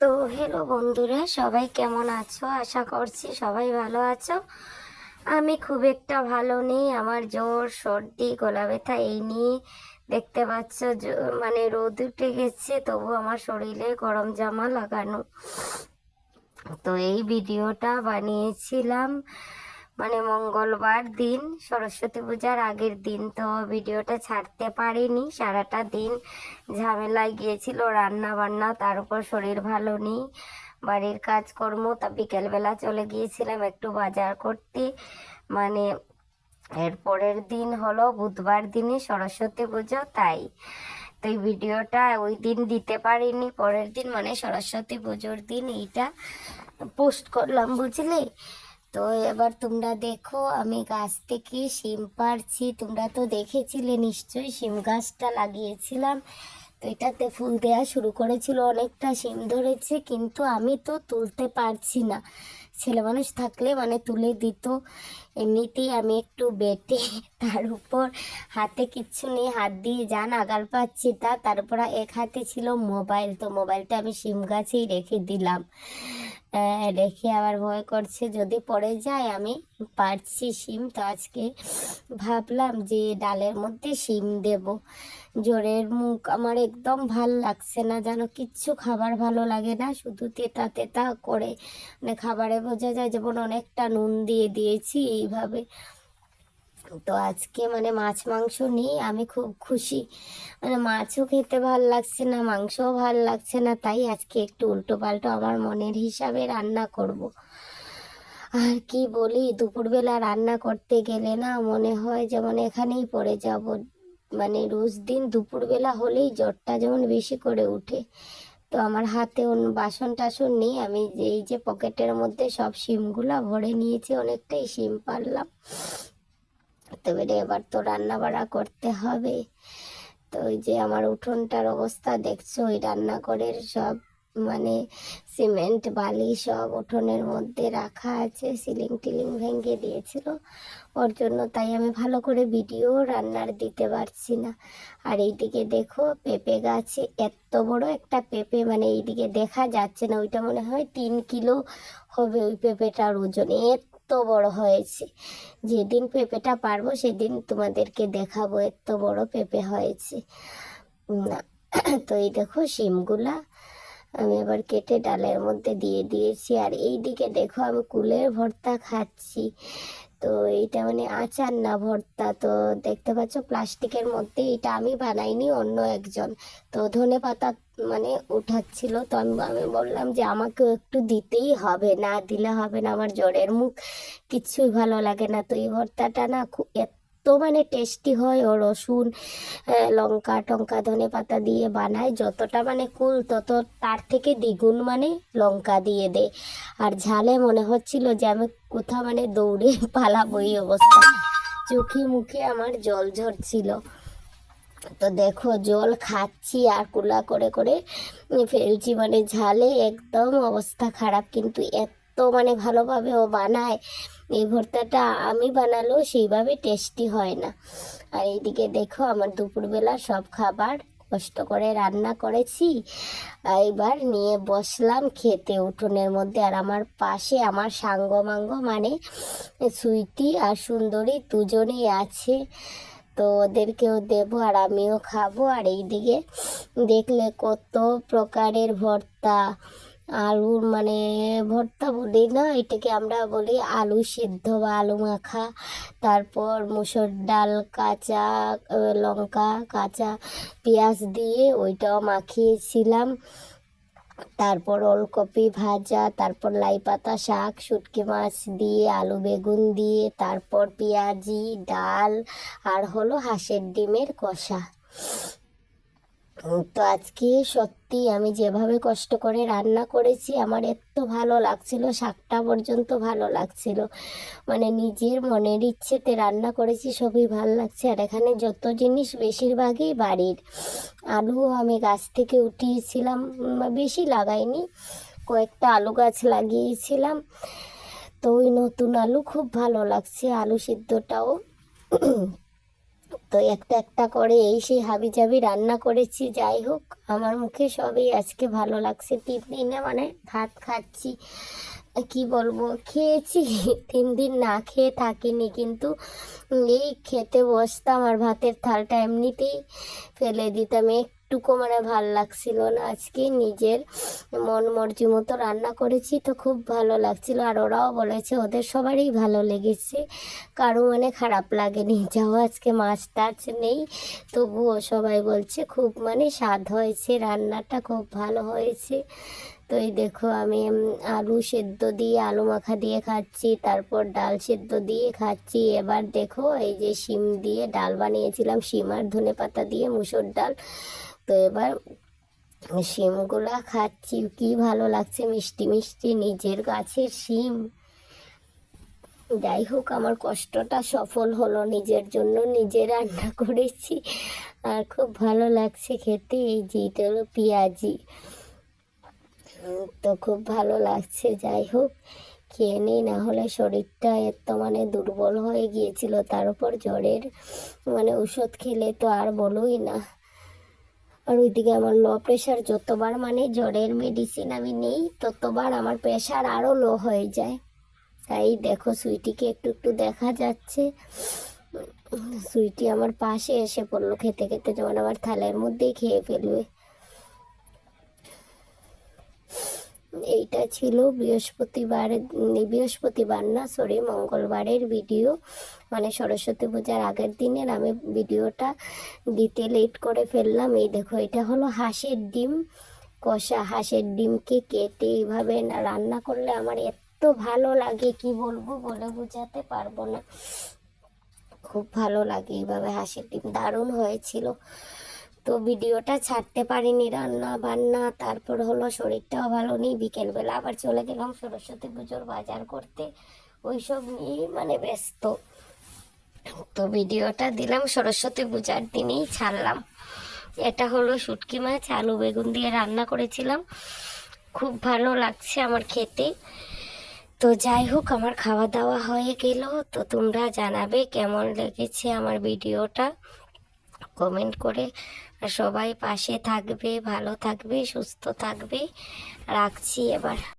তো হ্যালো বন্ধুরা, সবাই কেমন আছো? আশা করছি সবাই ভালো আছো। আমি খুব একটা ভালো নেই, আমার জ্বর, সর্দি, গলা ব্যথা এই নিয়ে। দেখতে পাচ্ছ মানে রোদ উঠে গেছে, তবু আমার শরীরে গরম জামা লাগানো। তো এই ভিডিওটা বানিয়েছিলাম। মানে মঙ্গলবার দিন, সরস্বতী পূজার আগের দিন, তো ভিডিওটা ছাড়তে পারিনি, সারাটা দিন ঝামেলায় গিয়েছিল রান্না বান্না তার উপর শরীর ভালো নেই, বাড়ির কাজকর্ম, তা বিকেলবেলা চলে গিয়েছিলাম একটু বাজার করতে মানে এর পরের দিন হলো বুধবার দিনে সরস্বতী পুজো, তাই, তো এই ভিডিওটা ওই দিন দিতে পারিনি, পরের দিন মানে সরস্বতী পুজোর দিন এইটা পোস্ট করলাম, বুঝলে? তো এবার তোমরা দেখো, আমি গাছ থেকে শিম পাড়ছি। তোমরা তো দেখেছিলে নিশ্চয়ই, শিম গাছটা লাগিয়েছিলাম। তো এটাতে ফুল দেওয়া শুরু করেছিল, অনেকটা শিম ধরেছে, কিন্তু আমি তো তুলতে পারছি না। ছেলে মানুষ থাকলে মানে তুলে দিত। এমনিতেই আমি একটু বেটে তার উপর হাতে কিচ্ছু নেই, হাত দিয়ে যা নাগাল পাচ্ছি তা। তারপর এক হাতে ছিল মোবাইল, তো মোবাইলটা আমি শিম গাছেই রেখে দিলাম। রেখে আবার ভয় করছে, যদি পড়ে যায়, আমি পারছি শিম। তো আজকে ভাবলাম যে ডালের মধ্যে শিম দেব। জোরের মুখ আমার একদম ভালো লাগছে না, যেন কিচ্ছু খাবার ভালো লাগে না, শুধু তেতা তেতা করে। মানে খাবারে বোঝা যায় যেমন অনেকটা নুন দিয়ে দিয়েছি, এইভাবে তো আজকে মানে মাছ, মাংস নেই আমি খুব খুশি। মানে মাছও খেতে ভালো লাগছে না, মাংসও ভালো লাগছে না, তাই আজকে একটু উল্টো পাল্টো আমার মনের হিসাবে রান্না করব। আর কি বলি, দুপুরবেলা রান্না করতে গেলে না মনে হয় যেমন এখানেই পড়ে যাব। মানে রোজ দিন দুপুরবেলা হলেই জ্বরটা যেমন বেশি করে উঠে। তো আমার হাতে বাসন টাসন নেই, আমি এই যে পকেটের মধ্যে সব শিমগুলা ভরে নিয়েছি, অনেকটাই শিম পারলাম। তো এবারে এবার তো রান্না বাড়া করতে হবে। তো ওই যে আমার উঠোনটার অবস্থা দেখছ, ওই রান্নাঘরের সব মানে সিমেন্ট, বালি সব উঠোনের মধ্যে রাখা আছে, সিলিং টিলিং ভেঙে দিয়েছিল। ওর জন্য তাই আমি ভালো করে ভিডিও রান্নার দিতে পারছি না। আর এইদিকে দেখো, পেঁপে গাছে এত বড় একটা পেঁপে মানে এইদিকে দেখা যাচ্ছে না, ওইটা মনে হয় তিন কিলো হবে ওই পেঁপেটার ওজন। এত বড় হয়েছে। যেদিন পেঁপেটা পারব সেদিন তোমাদেরকে দেখাবো এত বড় পেঁপে হয়েছে। তো এই দেখো শিমগুলা আমি এবার কেটে ডালের মধ্যে দিয়ে দিয়েছি। আর এই দিকে দেখো আমি কুলের ভর্তা খাচ্ছি। তো এইটা মানে আচার না ভর্তা। তো দেখতে পাচ্ছ প্লাস্টিকের মধ্যে এটা আমি বানাইনি, অন্য একজন। তো ধনে পাতা মানে উঠাচ্ছিল। তো আমি আমি বললাম যে আমাকেও একটু দিতেই হবে, না দিলে হবে না, আমার জ্বরের মুখ কিচ্ছুই ভালো লাগে না। তো এই ভর্তাটা না খুব এত মানে টেস্টি হয় ও রসুন লঙ্কা টঙ্কা, ধনে পাতা দিয়ে বানায়, যতটা মানে কুল তত তার থেকে দ্বিগুণ মানে লঙ্কা দিয়ে দেয়। আর ঝালে মনে হচ্ছিল যে আমি কোথাও মানে দৌড়ে পালাবো এই অবস্থা। চোখে মুখে আমার জল ঝরছিল। তো দেখো, জল খাচ্ছি আর কুলা করে করে ফেলছি। মানে ঝালে একদম অবস্থা খারাপ, কিন্তু এত মানে ভালোভাবে ও বানায়। এই ভর্তাটা আমি বানালেও সেইভাবে টেস্টি হয় না। আর এইদিকে দেখো, আমার দুপুরবেলা সব খাবার কষ্ট করে রান্না করেছি। এবার নিয়ে বসলাম খেতে উঠোনের মধ্যে। আর আমার পাশে আমার সাঙ্গ মাঙ্গ মানে সুইটি আর সুন্দরী দুজনেই আছে। তো ওদেরকেও দেবো আর আমিও খাব। আর এইদিকে দেখলে কত প্রকারের ভর্তা, আলুর মানে ভর্তা বলি না, এটাকে আমরা বলি আলু সিদ্ধ বা আলু মাখা। তারপর মুসুর ডাল, কাঁচা লঙ্কা, কাঁচা পেঁয়াজ দিয়ে ওইটাও মাখিয়েছিলাম। তারপর ওলকপি ভাজা, তারপর লাই পাতা, শাক, শুটকি মাছ দিয়ে, আলু বেগুন দিয়ে, তারপর পেঁয়াজি, ডাল, আর হলো হাঁসের ডিমের কষা। তো আজকে সত্যি আমি যেভাবে কষ্ট করে রান্না করেছি, আমার এত ভালো লাগছিল, শাকটা পর্যন্ত ভালো লাগছিল। মানে নিজের মনের ইচ্ছেতে রান্না করেছি, সবই ভালো লাগছে। আর এখানে যত জিনিস বেশিরভাগই বাড়ির। আলু আমি গাছ থেকে উঠিয়েছিলাম বেশি লাগাইনি, কয়েকটা আলু গাছ লাগিয়েছিলাম। তো ওই নতুন আলু খুব ভালো লাগছে, আলু সিদ্ধটাও। তো একটা একটা করে এই সেই হাবি জাবি রান্না করেছি, যাই হোক, আমার মুখে সবই আজকে ভালো লাগছে। দিনে মানে ভাত খাচ্ছি। কি বলব? খেয়েছি। তিন দিন না খেয়ে থাকিনি, কিন্তু এই খেতে বসতাম আর ভাতের থালটা এমনিতেই ফেলে দিতাম। একটুকু মানে ভালো লাগছিল না। আজকে নিজের মন মর্জি মতো রান্না করেছি তো খুব ভালো লাগছিল। আর ওরাও বলেছে ওদের সবারই ভালো লেগেছে। কারও মানে খারাপ লাগেনি। যাও, আজকে মাছ টাছ নেই। তবুও সবাই বলছে খুব মানে স্বাদ হয়েছে, রান্নাটা খুব ভালো হয়েছে। তো এই দেখো আমি আলু সেদ্ধ দিয়ে, আলু মাখা দিয়ে খাচ্ছি, তারপর ডাল সেদ্ধ দিয়ে খাচ্ছি। এবার দেখো, এই যে শিম দিয়ে ডাল বানিয়েছিলাম, শিম আর ধনে পাতা দিয়ে মুসুর ডাল। তো এবার শিমগুলা খাচ্ছি, কি ভালো লাগছে, মিষ্টি মিষ্টি, নিজের গাছের শিম। যাই হোক, আমার কষ্টটা সফল হলো, নিজের জন্য নিজে রান্না করেছি। আর খুব ভালো লাগছে খেতে, এই যে হলো পেঁয়াজি। তো খুব ভালো লাগছে, যাই হোক। খেয়ে নিই না হলে শরীরটা এত মানে দুর্বল হয়ে গিয়েছিল, তার উপর জ্বরের মানে ওষুধ খেলে তো আর বলোই না। আর ওইদিকে আমার লো প্রেশার যতবার মানে জ্বরের মেডিসিন আমি নিই, ততবার আমার প্রেশার আরও লো হয়ে যায়। তাই দেখো, সুইটিকে একটু একটু দেখা যাচ্ছে। সুইটি আমার পাশে এসে পড়ল, খেতে খেতে যেমন আমার থালের মধ্যেই খেয়ে ফেলবে। এইটা ছিল বৃহস্পতিবার বৃহস্পতিবার না সরি মঙ্গলবারের ভিডিও মানে সরস্বতী পূজার আগের দিনের আমি ভিডিওটা দিতে লেট করে ফেললাম। এই দেখো, এটা হলো হাঁসের ডিম, কষা হাঁসের ডিমকে কেটে এইভাবে রান্না করলে আমার এত ভালো লাগে, কি বলব বলে বোঝাতে পারব না। খুব ভালো লাগে এইভাবে হাঁসের ডিম, দারুণ হয়েছিল। তো ভিডিওটা ছাড়তে পারিনি, রান্না বান্না, তারপর হলো শরীরটাও ভালো নেই, বিকেলবেলা আবার চলে গেলাম সরস্বতী পুজোর বাজার করতে। ওইসব নিয়েই মানে ব্যস্ত। তো ভিডিওটা দিলাম সরস্বতী পূজার দিনেই ছাড়লাম। এটা হলো শুটকি মাছ, আলু বেগুন দিয়ে রান্না করেছিলাম। খুব ভালো লাগছে আমার খেতে। তো যাই হোক, আমার খাওয়া দাওয়া হয়ে গেল। তো তোমরা জানাবে কেমন লেগেছে আমার ভিডিওটা। কমেন্ট করে সবাই পাশে থাকবে ভালো থাকবে সুস্থ থাকবে। রাখছি এবার।